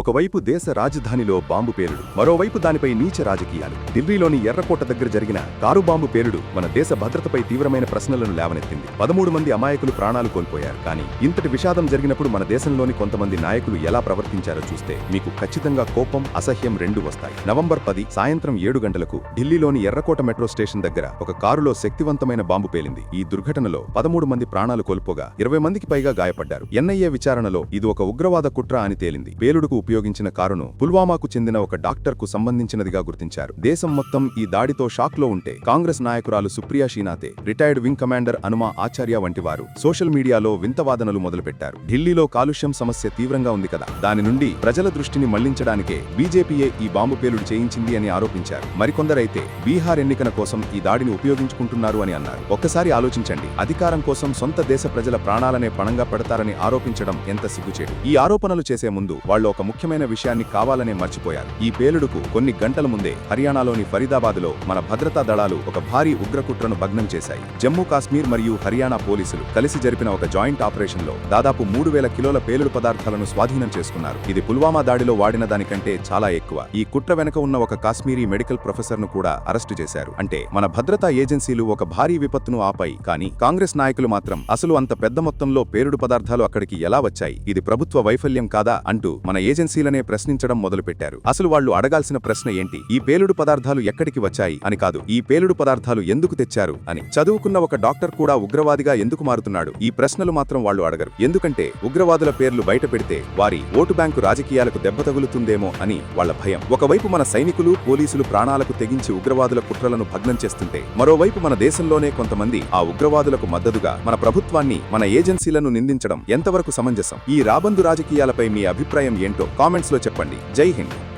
ఒకవైపు దేశ రాజధానిలో బాంబు పేలుడు మరోవైపు దానిపై నీచ రాజకీయాలు. ఢిల్లీలోని ఎర్రకోట దగ్గర జరిగిన కారు బాంబు పేలుడు మన దేశ భద్రతపై తీవ్రమైన ప్రశ్నలను లేవనెత్తింది. పదమూడు మంది అమాయకులు ప్రాణాలు కోల్పోయారు. కానీ ఇంతటి విషాదం జరిగినప్పుడు మన దేశంలోని కొంతమంది నాయకులు ఎలా ప్రవర్తించారో చూస్తే మీకు ఖచ్చితంగా కోపం అసహ్యం రెండు వస్తాయి. నవంబర్ పది సాయంత్రం ఏడు గంటలకు ఢిల్లీలోని ఎర్రకోట మెట్రో స్టేషన్ దగ్గర ఒక కారులో శక్తివంతమైన బాంబు పేలింది. ఈ దుర్ఘటనలో పదమూడు మంది ప్రాణాలు కోల్పోగా ఇరవై మందికి పైగా గాయపడ్డారు. ఎన్ఐఏ విచారణలో ఇది ఒక ఉగ్రవాద కుట్ర అని తేలింది. పేలుడుకు ఉపయోగించిన కారును పుల్వామాకు చెందిన ఒక డాక్టర్కు సంబంధించినదిగా గుర్తించారు. దేశం మొత్తం ఈ దాడితో షాక్లో ఉంటే కాంగ్రెస్ నాయకురాలు Supriya Shrinate retired wing commander Anuma Acharya వంటి వారు సోషల్ మీడియాలో వింతవాదనలు మొదలుపెట్టారు. ఢిల్లీలో కాలుష్యం సమస్య తీవ్రంగా ఉంది కదా. దాని నుండి ప్రజల దృష్టిని మళ్ళించడానికే బీజేపీయే ఈ బాంబు పేలుడు చేయించింది అని ఆరోపించారు. మరికొందరైతే బీహార్ ఎన్నికల కోసం ఈ దాడిని ఉపయోగించుకుంటున్నారు అని అన్నారు. ఒక్కసారి ఆలోచించండి. అధికారం కోసం సొంత దేశ ప్రజల ప్రాణాలనే పణంగా పెడతారని ఆరోపించడం ఎంత సిగ్గుచేటు? ఈ ఆరోపణలు చేసే ముందు వాళ్ళు ఒక ముఖ్యమైన విషయాన్ని కావాలనే మర్చిపోయారు. ఈ పేలుడుకు కొన్ని గంటల ముందే హర్యానాలోని ఫరీదాబాద్లో మన భద్రతా దళాలు ఒక భారీ ఉగ్రకుట్రను భగ్నం చేశాయి. జమ్మూ కాశ్మీర్ మరియు హర్యానా పోలీసులు కలిసి జరిపిన ఒక జాయింట్ ఆపరేషన్లో దాదాపు మూడు వేల కిలోల పేలుడు పదార్థాలను స్వాధీనం చేసుకున్నారు. ఇది పుల్వామా దాడిలో వాడిన దానికంటే చాలా ఎక్కువ. ఈ కుట్ర వెనక ఉన్న ఒక కాశ్మీరీ మెడికల్ ప్రొఫెసర్ను కూడా అరెస్టు చేశారు. అంటే మన భద్రతా ఏజెన్సీలు ఒక భారీ విపత్తును ఆపాయి. కానీ కాంగ్రెస్ నాయకులు మాత్రం అసలు అంత పెద్ద మొత్తంలో పేలుడు పదార్థాలు అక్కడికి ఎలా వచ్చాయి? ఇది ప్రభుత్వ వైఫల్యం కాదా అంటూ మన ఏజెన్సీలనే ప్రశ్నించడం మొదలుపెట్టారు. అసలు వాళ్ళు అడగాల్సిన ప్రశ్న ఏంటి? ఈ పేలుడు పదార్థాలు ఎక్కడికి వచ్చాయి? అని కాదు ఈ పేలుడు పదార్థాలు ఎందుకు తెచ్చారు? అని. చదువుకున్న ఒక డాక్టర్ కూడా ఉగ్రవాదిగా ఎందుకు మారుతున్నాడు? ఈ ప్రశ్నలు మాత్రం వాళ్ళు అడగరు. ఎందుకంటే ఉగ్రవాదుల పేర్లు బయట పెడితే వారి ఓటు బ్యాంకు రాజకీయాలకు దెబ్బ తగులుతుందేమో అని వాళ్ళ భయం. ఒకవైపు మన సైనికులు పోలీసులు ప్రాణాలకు తెగించి ఉగ్రవాదుల కుట్రలను భగ్నం చేస్తుంటే మరోవైపు మన దేశంలోనే కొంతమంది ఆ ఉగ్రవాదులకు మద్దతుగా మన ప్రభుత్వాన్ని మన ఏజెన్సీలను నిందించడం ఎంతవరకు సమంజసం? ఈ రాబందు రాజకీయాలపై మీ అభిప్రాయం ఏంటో కామెంట్స్లో చెప్పండి. జై హింద్.